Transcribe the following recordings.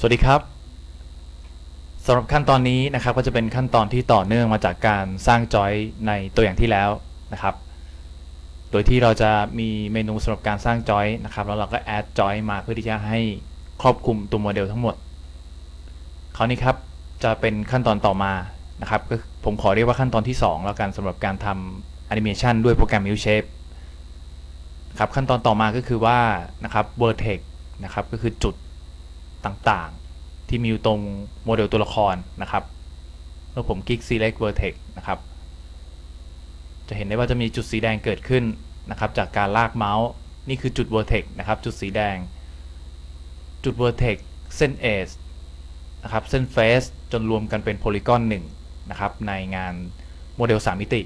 สวัสดีครับสำหรับขั้นตอนนี้นะครับก็จะเป็นขั้นตอนที่ต่อเนื่องมาจากการสร้างจอยในตัวอย่างที่แล้วนะครับ โดยที่เราจะมีเมนูสำหรับการสร้างจอยนะครับ แล้วเราก็แอดจอยมาเพื่อที่จะให้ครอบคลุมตัวโมเดลทั้งหมด คราวนี้ครับจะเป็นขั้นตอนต่อมานะครับก็ผมขอเรียกว่าขั้นตอนที่ 2 แล้วกันสำหรับการทำแอนิเมชันด้วยโปรแกรม Mil Shape ครับขั้นตอนต่อมาก็คือว่านะครับ vertex นะครับก็คือจุด ต่างๆ ที่มีอยู่ตรงโมเดลตัวละครนะครับเมื่อผมคลิก select vertex นะครับ จะเห็นได้ว่าจะมีจุดสีแดงเกิดขึ้นนะครับ จากการลากเมาส์นี่คือจุด vertex นะครับ จุดสีแดง จุด vertex เส้น edge นะครับ เส้น face จนรวมกันเป็นโพลีกอน1นะครับ ในงานโมเดล 3 มิติ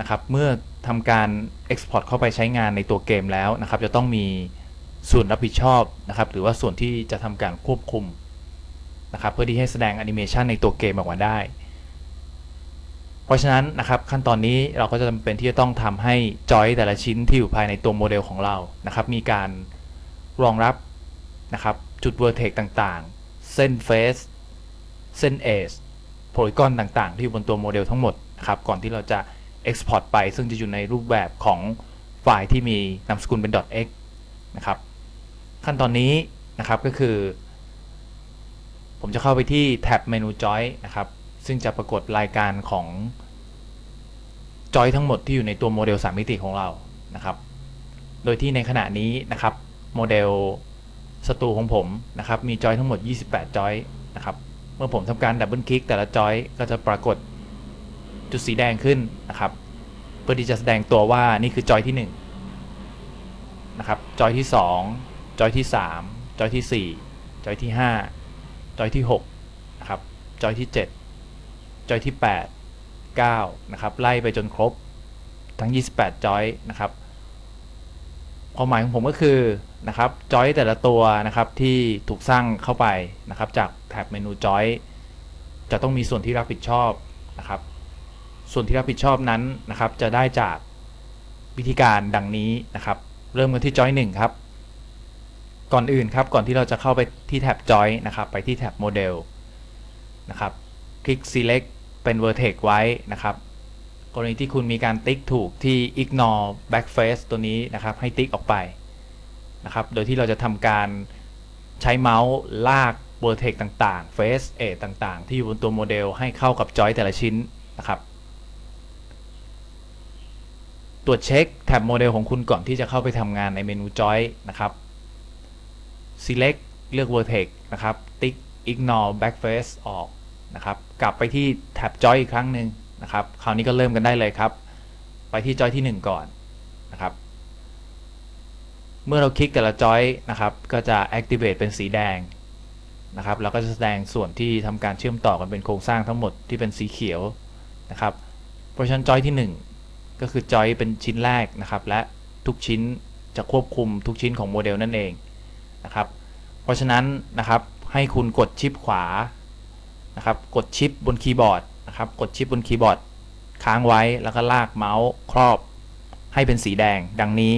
นะครับ เมื่อทำการ export เข้าไปใช้งานในตัวเกมแล้วนะครับ จะต้องมี ส่วนรับผิดชอบนะครับ หรือว่าส่วนที่จะทำการควบคุมนะครับ เพื่อที่ให้แสดงแอนิเมชันในตัวเกมออกมาได้ เพราะฉะนั้นนะครับขั้นตอนนี้เราก็จะจำเป็นที่จะต้องทำให้จอยแต่ละชิ้นที่อยู่ภายในตัวโมเดลของเรานะครับ มีการรองรับนะครับ จุด vertex ต่างๆ เส้น face เส้น edge โพลีกอนต่างๆ ที่อยู่บนตัวโมเดลทั้งหมดนะครับก่อนที่เราจะ export ไปซึ่งจะอยู่ในรูปแบบของไฟล์ที่มีนามสกุลเป็น .x นะครับ ขั้นตอนนี้นะครับก็คือ ผมจะเข้าไปที่แท็บเมนู Joy นะครับ ซึ่งจะปรากฏรายการของจอยทั้งหมดที่อยู่ในตัวโมเดล3มิติของเรานะครับ โดยที่ในขณะนี้นะครับโมเดลสตูของผมนะครับ มีจอยทั้งหมด 28 จอยนะครับ เมื่อผมทำการดับเบิลคลิกแต่ละจอยก็จะปรากฏจุดสีแดงขึ้นนะครับ เพื่อที่จะแสดงตัวว่านี่คือจอยที่1นะครับ จอยที่ 2 จอยที่ 3 จอยที่ 4 จอยที่ 5 จอยที่6นะครับจอยที่ 7 จอยที่ 8 9นะครับไล่ไปจนครบทั้ง 28 จอยนะครับความหมายของผมก็คือนะครับจอยแต่ละตัวนะครับที่ถูกสร้างเข้าไปนะครับจากแท็บเมนูจอยจะต้องมีส่วนที่รับผิดชอบนะครับ ส่วนที่รับผิดชอบนั้นนะครับจะได้จากวิธีการดังนี้นะครับ เริ่มกันที่จอย1ครับ ก่อนอื่นครับ ก่อนที่เราจะเข้าไปที่แท็บจอยนะครับ ไปที่แท็บโมเดลนะครับ คลิก select เป็น vertex ไว้นะครับ กรณีที่คุณมีการติ๊กถูกที่ ignore backface ตัวนี้นะครับ ให้ติ๊กออกไปนะครับ โดยที่เราจะทำการใช้เมาส์ลาก vertex ต่างๆ face edge ต่างๆ ที่อยู่บนตัวโมเดลให้เข้ากับจอยแต่ละชิ้นนะครับ ตรวจเช็คแท็บโมเดลของคุณก่อนที่จะเข้าไปทำงานในเมนูจอยนะครับ select เลือก vertex นะครับ ติ๊ก ignore backface ออกนะครับ กลับไปที่แท็บจอยอีกครั้งหนึ่งนะครับ คราวนี้ก็เริ่มกันได้เลยครับ ไปที่จอยที่ 1 ก่อนนะครับ เมื่อเราคลิกแต่ละจอยนะครับ ก็จะ activate เป็นสีแดงนะครับ แล้วก็จะแสดงส่วนที่ทำการเชื่อมต่อกันเป็นโครงสร้างทั้งหมดที่เป็นสีเขียวนะครับ เพราะฉะนั้นจอยที่ 1 ก็คือจอยเป็นชิ้นแรกนะครับ และทุกชิ้นจะควบคุมทุกชิ้นของโมเดลนั่นเอง นะครับ เพราะฉะนั้นนะครับให้คุณกดชิปขวานะครับ กดชิปบนคีย์บอร์ดนะครับ กดชิปบนคีย์บอร์ดค้างไว้แล้วก็ลากเมาส์ครอบ ให้เป็นสีแดงดังนี้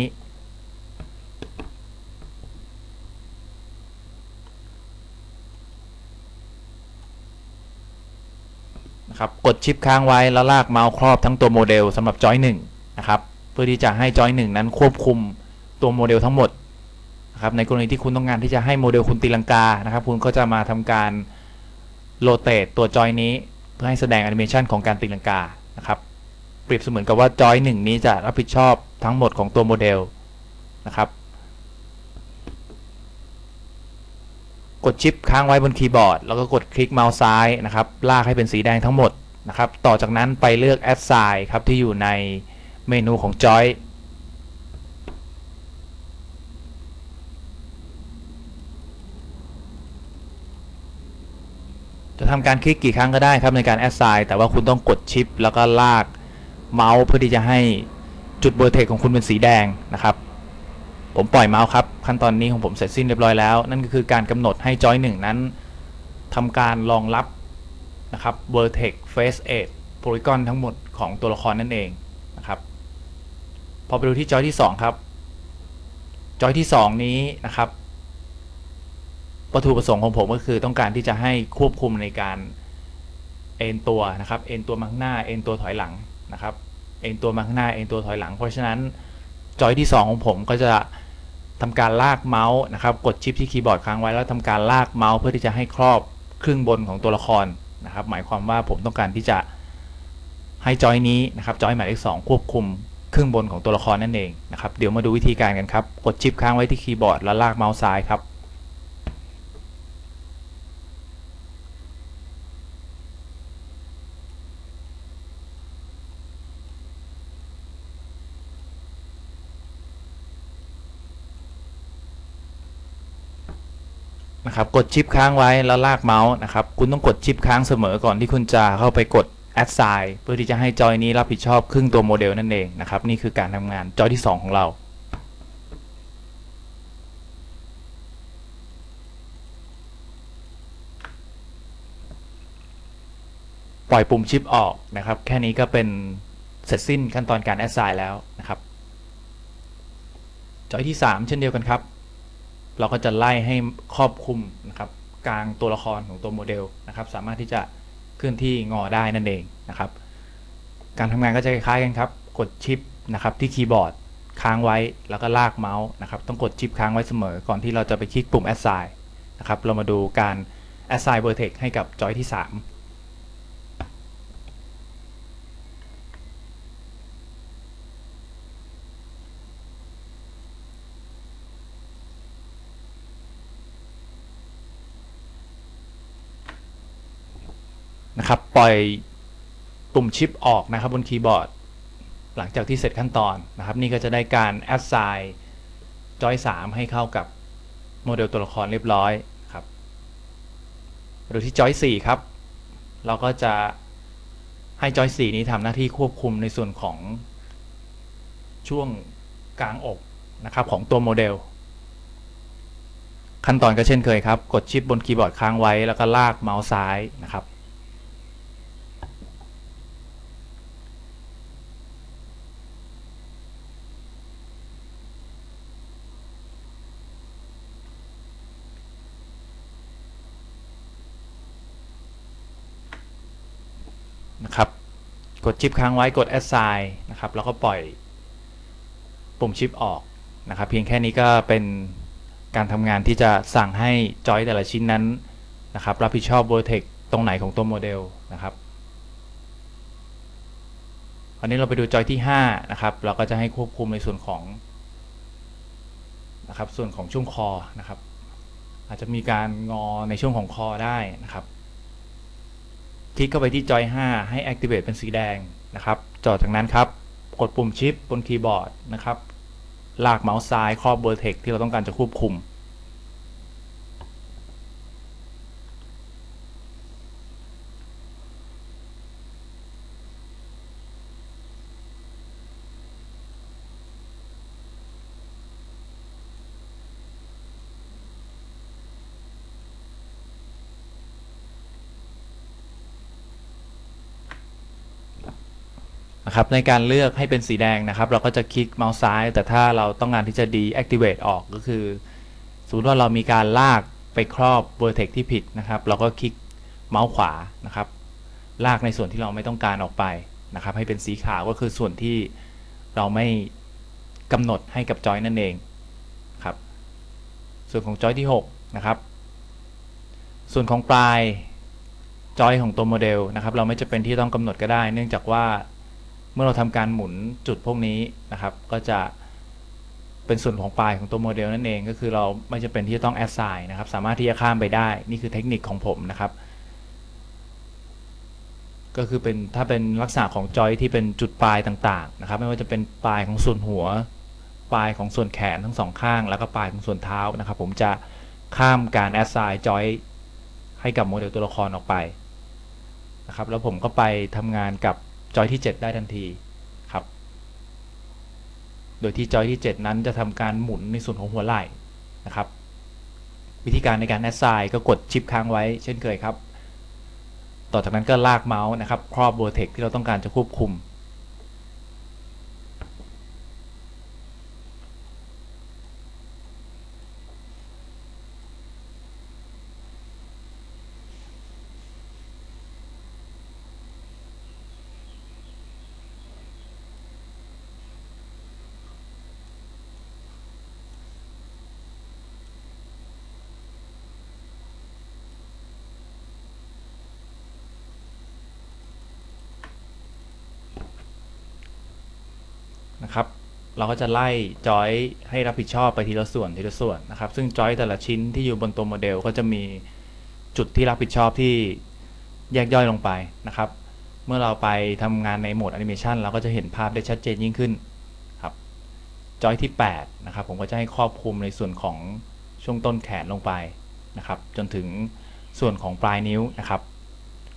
นะครับ กดชิปค้างไว้แล้วลากเมาส์ครอบทั้งตัวโมเดลสำหรับจอย1นะครับ เพื่อที่จะให้จอย1นั้นควบคุมตัวโมเดลทั้งหมด นะครับในกรณีที่คุณต้องการที่จะให้โมเดลคุณตีลังกานะครับ คุณก็จะมาทำการโรเตตตัวจอยนี้ เพื่อให้แสดงแอนิเมชันของการตีลังกานะครับเปรียบเสมือนกับว่าจอยหนึ่งนี้จะรับผิดชอบทั้งหมดของตัวโมเดลนะครับ กดชิปค้างไว้บนคีย์บอร์ด แล้วก็กดคลิกเมาส์ซ้ายนะครับ ลากให้เป็นสีแดงทั้งหมดนะครับ ต่อจากนั้นไปเลือก Assign ครับที่อยู่ในเมนูของ Joy จะทำการคลิกกี่ครั้งก็ได้ครับในการ Assign แต่ว่าคุณต้องกดชิป แล้วก็ลากเมาส์เพื่อที่จะให้จุดเบอร์เทคของคุณเป็นสีแดงนะครับ ผมปล่อยเมาส์ครับ ขั้นตอนนี้ของผมเสร็จสิ้นเรียบร้อยแล้ว นั่นก็คือการกำหนดให้จอยหนึ่งนั้นทำการรองรับนะครับ vertex face edge polygon ทั้งหมดของตัวละครนั่นเองนะครับ พอไปดูที่จอยที่ 2 ครับ จอยที่ 2 นี้นะครับ วัตถุประสงค์ของผมก็คือต้องการที่จะให้ควบคุมในการเอ็นตัวนะครับ เอ็นตัวมาข้างหน้า เอ็นตัวถอยหลังนะครับ เอ็นตัวมาข้างหน้า เอ็นตัวถอยหลัง เพราะฉะนั้นจอยที่ 2 ของผมก็จะทำการลากเมาส์นะครับ กดชิปที่คีย์บอร์ดค้างไว้แล้วทำการลากเมาส์เพื่อที่จะให้ครอบครึ่งบนของตัวละครนะครับ หมายความว่าผมต้องการที่จะให้จอยนี้นะครับจอยหมายเลขสองควบคุมครึ่งบนของตัวละครนั่นเองนะครับ เดี๋ยวมาดูวิธีการกันครับ กดชิปค้างไว้ที่คีย์บอร์ดแล้วลากเมาส์ซ้ายครับ นะครับกดชิปค้างไว้แล้วลากเมาส์นะครับคุณต้องกดชิปค้างเสมอก่อนที่คุณจะเข้าไปกด assign เพื่อที่จะให้จอยนี้รับผิดชอบครึ่งตัวโมเดลนั่นเองนะครับนี่คือการทำงานจอยที่ 2 ของเราปล่อยปุ่มชิปออกนะครับ แค่นี้ก็เป็นเสร็จสิ้นขั้นตอนการ assign แล้วนะครับ จอยที่ 3 เช่นเดียวกันครับ เราก็จะไล่ให้ครอบคลุมนะครับกลางตัวละครของตัวโมเดลนะครับ สามารถที่จะเคลื่อนที่งอได้นั่นเองนะครับ การทำงานก็จะคล้ายกันครับ กดชิปนะครับที่คีย์บอร์ดค้างไว้แล้วก็ลากเมาส์นะครับ ต้องกดชิปค้างไว้เสมอ ก่อนที่เราจะไปคลิกปุ่ม assign นะครับ เรามาดูการ assign vertex ให้กับจอยที่ 3 นะครับ ปล่อยปุ่มชิปออกนะครับบนคีย์บอร์ด หลังจากที่เสร็จขั้นตอนนะครับ นี่ก็จะได้การ assign จอย 3 ให้เข้ากับโมเดลตัวละครเรียบร้อยครับดูที่จอย 4 ครับ เราก็จะให้จอย 4 นี้ทำหน้าที่ควบคุมในส่วนของช่วงกลางอกนะครับของตัวโมเดล ขั้นตอนก็เช่นเคยครับ กดชิปบนคีย์บอร์ดค้างไว้ แล้วก็ลากเมาส์ซ้ายนะครับ กดชิปค้างไว้กด assign นะครับ แล้วก็ปล่อยปุ่มชิปออกนะครับ เพียงแค่นี้ก็เป็นการทำงานที่จะสั่งให้จอยแต่ละชิ้นนั้นนะครับ รับผิดชอบ vertex ตรงไหนของตัวโมเดลนะครับอันนี้เราไปดูจอยที่ 5 นะครับ เราก็จะให้ควบคุมในส่วนของนะครับ ส่วนของช่วงคอนะครับ อาจจะมีการงอในช่วงของคอได้นะครับ คลิกเข้าไปที่จอย 5 ให้ activate เป็นสีแดงนะครับจอจากนั้นครับ กดปุ่มชิปบนคีย์บอร์ดนะครับ ลากเมาส์ซ้ายครอบเบอร์เทคที่เราต้องการจะควบคุม นะครับในการเลือกให้เป็นสีแดงนะครับ เราก็จะคลิกเมาส์ซ้าย แต่ถ้าเราต้องการที่จะ deactivate ออกก็คือ สมมติว่าเรามีการลากไปครอบ vertex ที่ผิดนะครับ เราก็คลิกเมาส์ขวานะครับ ลากในส่วนที่เราไม่ต้องการออกไปนะครับ ให้เป็นสีขาวก็คือส่วนที่เราไม่กำหนดให้กับจอยนั่นเองครับ ส่วนของจอยที่ 6 นะครับ ส่วนของปลายจอยของตัวโมเดลนะครับ เราไม่จะเป็นที่ต้องกำหนดก็ได้ เนื่องจากว่า เมื่อเราทำการหมุนจุดพวกนี้นะครับ ก็จะเป็นส่วนของปลายของตัวโมเดลนั่นเอง ก็คือเราไม่จำเป็นที่จะต้อง assign นะครับ สามารถที่จะข้ามไปได้ นี่คือเทคนิคของผมนะครับ ก็คือเป็นถ้าเป็นลักษณะของจอยที่เป็นจุดปลายต่างๆนะครับ ไม่ว่าจะเป็นปลายของส่วนหัว ปลายของส่วนแขนทั้งสองข้าง แล้วก็ปลายของส่วนเท้านะครับ ผมจะข้ามการ assign จอยให้กับโมเดลตัวละครออกไปนะครับ แล้วผมก็ไปทำงานกับ จอยที่ 7 ได้ทันทีครับ โดยที่จอยที่ 7 นั้นจะทำการหมุนในส่วนของหัวไหล่นะครับ วิธีการในการแอสไซน์ก็กดชิปค้างไว้เช่นเคยครับ ต่อจากนั้นก็ลากเมาส์นะครับครอบ vertex ที่เราต้องการจะควบคุม นะครับ เราก็จะไล่จอยให้รับผิดชอบไปทีละส่วนทีละส่วนนะครับ ซึ่งจอยแต่ละชิ้นที่อยู่บนตัวโมเดลก็จะมีจุดที่รับผิดชอบที่แยกย่อยลงไปนะครับ เมื่อเราไปทำงานในโหมดแอนิเมชันเราก็จะเห็นภาพได้ชัดเจนยิ่งขึ้นครับจอยที่ 8 นะครับ ผมก็จะให้ครอบคลุมในส่วนของช่วงต้นแขนลงไปนะครับ จนถึงส่วนของปลายนิ้วนะครับ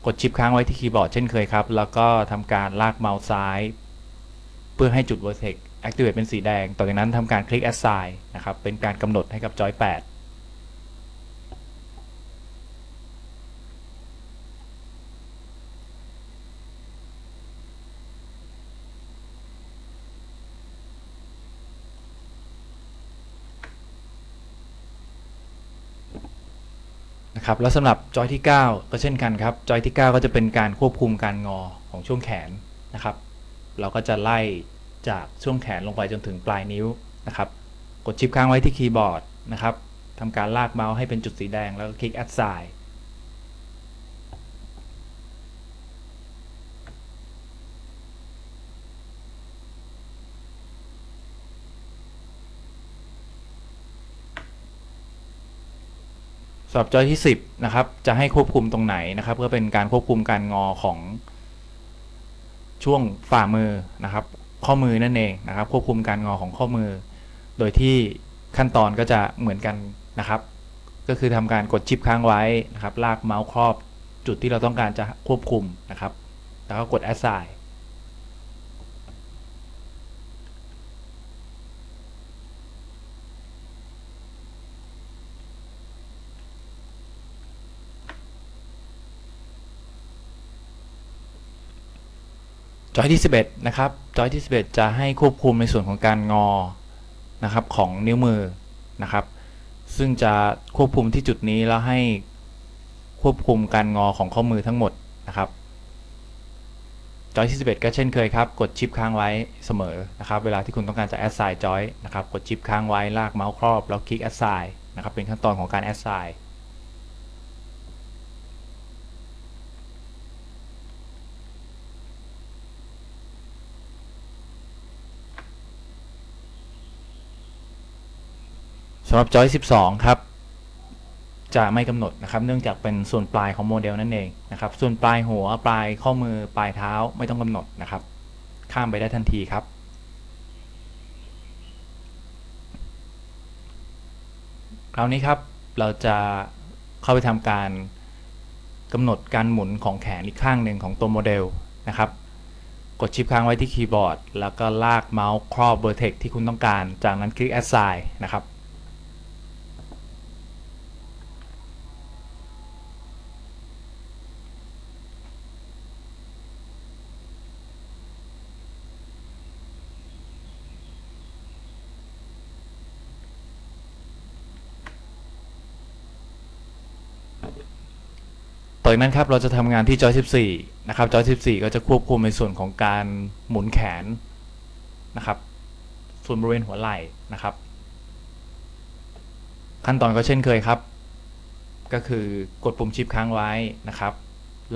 กดชิปค้างไว้ที่คีย์บอร์ดเช่นเคยครับ แล้วก็ทำการลากเมาส์ซ้าย เพื่อให้จุด vertex activate เป็นสีแดง ต่อจากนั้นทำการคลิก assign นะครับ เป็นการกำหนดให้กับจอย8นะครับแล้วสำหรับจอยที่ 9 ก็เช่นกันครับจอยที่ 9 ก็จะเป็นการควบคุมการงอของช่วงแขนนะครับ เราก็จะไล่ จากช่วงแขนลงไปจนถึงปลายนิ้วนะครับกดชิปค้างไว้ที่คีย์บอร์ดนะครับทำการลากเมาส์ให้เป็นจุดสีแดงแล้วก็คลิก assign สำหรับจอยที่ 10 นะครับ จะให้ควบคุมตรงไหนนะครับ เพื่อเป็นการควบคุมการงอของช่วงฝ่ามือนะครับ ข้อมือนั่นเองนะครับ ควบคุมการงอของข้อมือ โดยที่ขั้นตอนก็จะเหมือนกันนะครับ ก็คือทำการกดชิปค้างไว้นะครับ ลากเมาส์ครอบจุดที่เราต้องการจะควบคุมนะครับ แล้วก็กด assign จอยที่ 11 นะครับ จอยที่ 11 จะให้ควบคุมในส่วนของการงอนะครับของนิ้วมือนะครับ ซึ่งจะควบคุมที่จุดนี้แล้วให้ควบคุมการงอของข้อมือทั้งหมดนะครับ จอยที่ 11 ก็เช่นเคยครับ กดชิปค้างไว้เสมอนะครับ เวลาที่คุณต้องการจะ assign จอยนะครับ กดชิปค้างไว้ลากเมาส์ครอบ แล้วคลิก assign นะครับ เป็นขั้นตอนของการ assign สำหรับจอย 12 ครับ จะไม่กำหนดนะครับ เนื่องจากเป็นส่วนปลายของโมเดลนั่นเองนะครับ ส่วนปลายหัวปลายข้อมือปลายเท้าไม่ต้องกำหนดนะครับ ข้ามไปได้ทันทีครับ คราวนี้ครับเราจะเข้าไปทำการกำหนดการหมุนของแขนอีกข้างหนึ่งของตัวโมเดลนะครับกดชิปค้างไว้ที่คีย์บอร์ด แล้วก็ลากเมาส์ครอบเบอร์เทคที่คุณต้องการ จากนั้นคลิก assign นะครับ ต่อจากนั้นครับเราจะทำงานที่จอย14 นะครับจอย14 ก็จะควบคุมในส่วนของการหมุนแขนนะครับส่วนบริเวณหัวไหล่นะครับ ขั้นตอนก็เช่นเคยครับ ก็คือกดปุ่มชิปค้างไว้นะครับ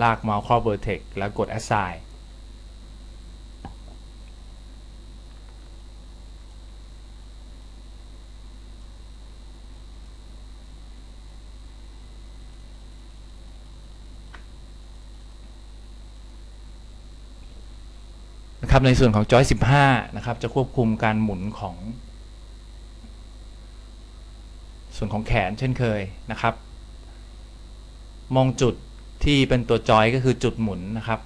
ลากเมาส์ครอบเวอร์เทกแล้วกด assign นะครับในส่วนของจอย 15 นะครับ จะควบคุมการหมุนของ ส่วนของแขนเช่นเคยนะครับ มองจุดที่เป็นตัวจอยก็คือจุดหมุนนะครับ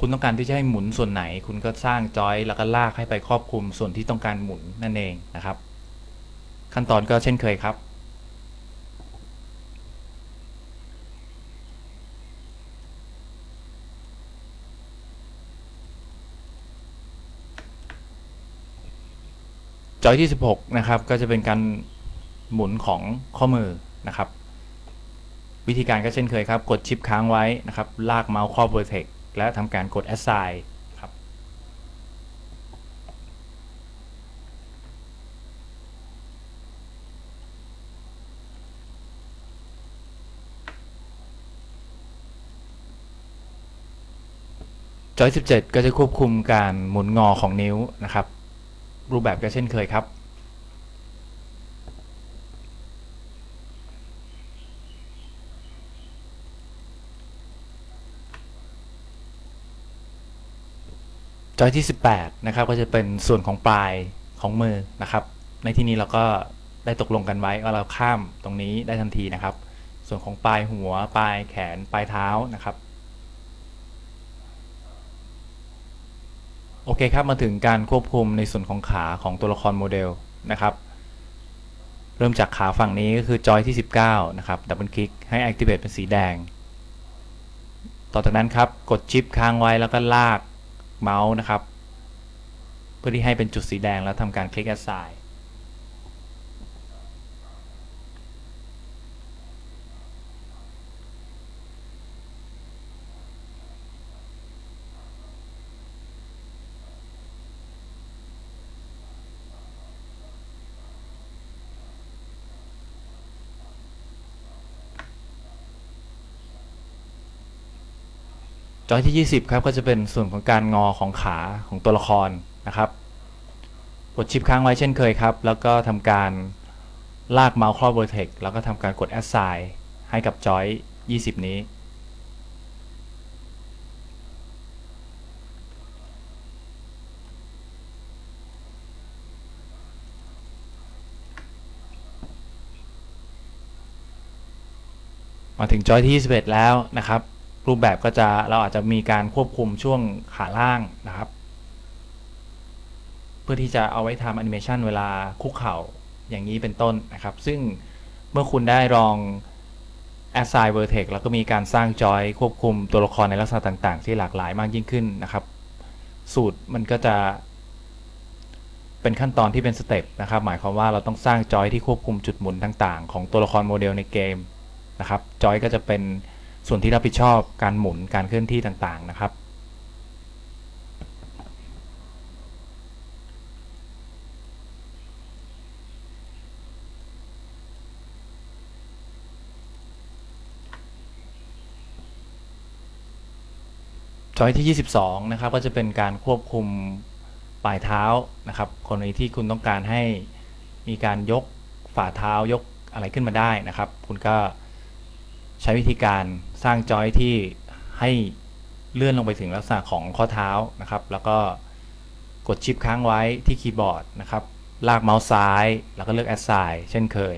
คุณต้องการที่จะให้หมุนส่วนไหน คุณก็สร้างจอยแล้วก็ลากให้ไปครอบคลุมส่วนที่ต้องการหมุนนั่นเองนะครับ ขั้นตอนก็เช่นเคยครับ จอยที่ 16 นะครับ ก็จะเป็นการหมุนของข้อมือนะครับ วิธีการก็เช่นเคยครับ กดชิปค้างไว้นะครับ ลากเมาส์ครอบ vertex และทำการกด assign ครับ จอย 17 ก็จะควบคุมการหมุนงอของนิ้วนะครับ รูปแบบก็เช่นเคยครับ จอยที่ 18 นะครับ ก็จะเป็นส่วนของปลายของมือนะครับ ในที่นี้เราก็ได้ตกลงกันไว้ว่าเราข้ามตรงนี้ได้ทันทีนะครับ ส่วนของปลายหัว ปลายแขน ปลายเท้านะครับ โอเคครับมาถึงการควบคุมในส่วนของขาของตัวละครโมเดลนะครับ เริ่มจากขาฝั่งนี้ก็คือจอยที่ 19 นะครับดับเบิลคลิกให้ Activate เป็นสีแดง ต่อจากนั้นครับกดชิปค้างไว้แล้วก็ลากเมาส์นะครับ เพื่อที่ให้เป็นจุดสีแดงแล้วทำการคลิก Assign จอยที่ 20 ครับก็จะเป็นส่วนของการงอของขาของตัวละครนะครับกดชิปค้างไว้เช่นเคยครับ แล้วก็ทำการลากเมาส์ครอบ Vertex แล้วก็ทำการกด Assign ให้กับจอย 20 นี้ มาถึงจอยที่ 21 แล้วนะครับ รูปแบบก็จะเราอาจจะมีการควบคุมช่วงขาล่างนะครับ เพื่อที่จะเอาไว้ทำแอนิเมชันเวลาคุกเข่าอย่างนี้เป็นต้นนะครับ ซึ่งเมื่อคุณได้ลอง Assign Vertex แล้วก็มีการสร้างจอยควบคุมตัวละครในลักษณะต่างๆ ที่หลากหลายมากยิ่งขึ้นนะครับ สูตรมันก็จะ เป็นขั้นตอนที่เป็นสเต็ปนะครับ หมายความว่าเราต้องสร้างจอยที่ควบคุมจุดหมุนต่าง ๆ ของตัวละครโมเดลในเกมนะครับ จอยก็จะเป็น ส่วนที่รับผิดชอบการหมุนการเคลื่อนที่ต่างๆนะครับ จอยที่ 22 นะครับ ก็จะเป็นการควบคุมปลายเท้านะครับกรณีที่คุณต้องการให้มีการยกฝ่าเท้ายกอะไรขึ้นมาได้นะครับ คุณก็ ใช้วิธีการสร้างจอยที่ให้เลื่อนลงไปถึงลักษณะของข้อเท้านะครับ แล้วก็กดชิปค้างไว้ที่คีย์บอร์ดนะครับ ลากเมาส์ซ้าย แล้วก็เลือก Assign เช่นเคย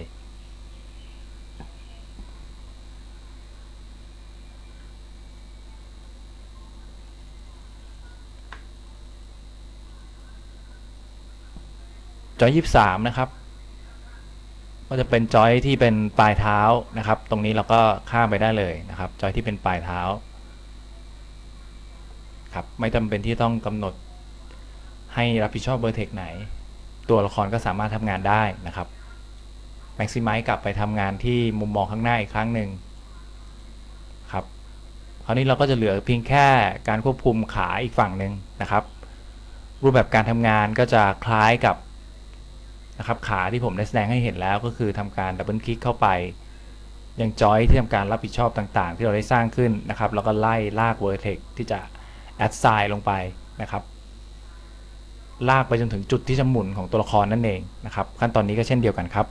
จอย 23 นะครับ ก็จะเป็นจอยที่เป็นปลายเท้านะครับ ตรงนี้เราก็ข้ามไปได้เลยนะครับจอยที่เป็นปลายเท้าครับไม่จำเป็นที่ต้องกำหนดให้รับผิดชอบเบอร์เทคไหน ตัวละครก็สามารถทำงานได้นะครับ Maximize กลับไปทำงานที่มุมมองข้างหน้าอีกครั้งหนึ่งครับคราวนี้เราก็จะเหลือเพียงแค่การควบคุมขาอีกฝั่งหนึ่งนะครับ รูปแบบการทำงานก็จะคล้ายกับ นะครับขาที่ผมได้แสดงให้เห็นแล้วก็คือทำการดับเบิลคลิกเข้าไปยังจอยที่ทำการรับผิดชอบต่างๆ ที่เราได้สร้างขึ้นนะครับแล้วก็ไล่ลาก Vertex ที่จะแอดไซน์ลงไปนะครับ ลากไปจนถึงจุดที่จะหมุนของตัวละครนั่นเองนะครับ ขั้นตอนนี้ก็เช่นเดียวกันครับ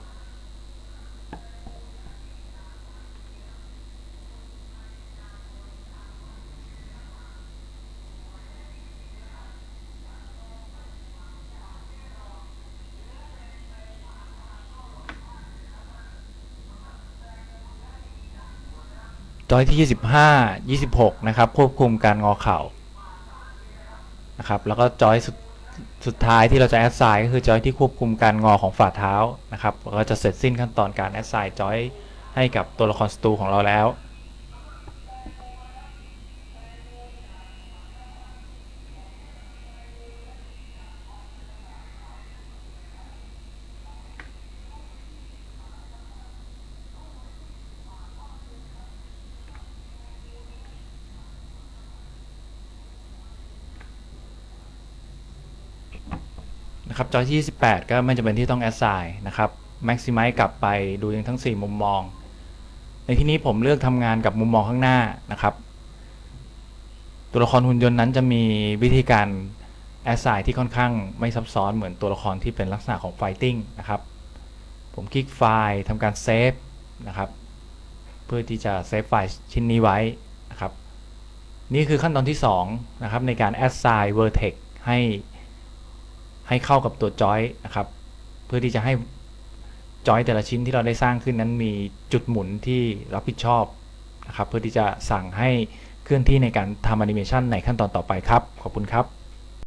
จอยที่25 26นะครับควบคุมการงอเข่านะครับแล้วก็จอยสุดสุดท้ายที่เราจะแอดไซน์ก็คือจอยที่ควบคุมการงอของฝ่าเท้านะครับเราก็จะเสร็จสิ้นขั้นตอนการแอดไซน์จอยให้กับตัวละครสตูของเราแล้ว นะครับจอยที่28 ก็ไม่จำเป็นที่ต้อง assign นะครับ maximize กลับไปดูยังทั้ง 4 มุมมอง ในที่นี้ผมเลือกทำงานกับมุมมองข้างหน้านะครับ ตัวละครหุ่นยนต์นั้นจะมีวิธีการ assign ที่ค่อนข้างไม่ซับซ้อนเหมือนตัวละครที่เป็นลักษณะของ fighting นะครับ ผมคลิกไฟล์ทำการเซฟนะครับ เพื่อที่จะเซฟไฟล์ชิ้นนี้ไว้นะครับ นี่คือขั้นตอนที่2นะครับในการ assign vertex ให้ ให้เข้ากับตัวจอยนะครับ เพื่อที่จะให้จอยแต่ละชิ้นที่เราได้สร้างขึ้นนั้นมีจุดหมุนที่รับผิดชอบนะครับ เพื่อที่จะสั่งให้เคลื่อนที่ในการทำแอนิเมชันในขั้นตอนต่อไปครับ ขอบคุณครับ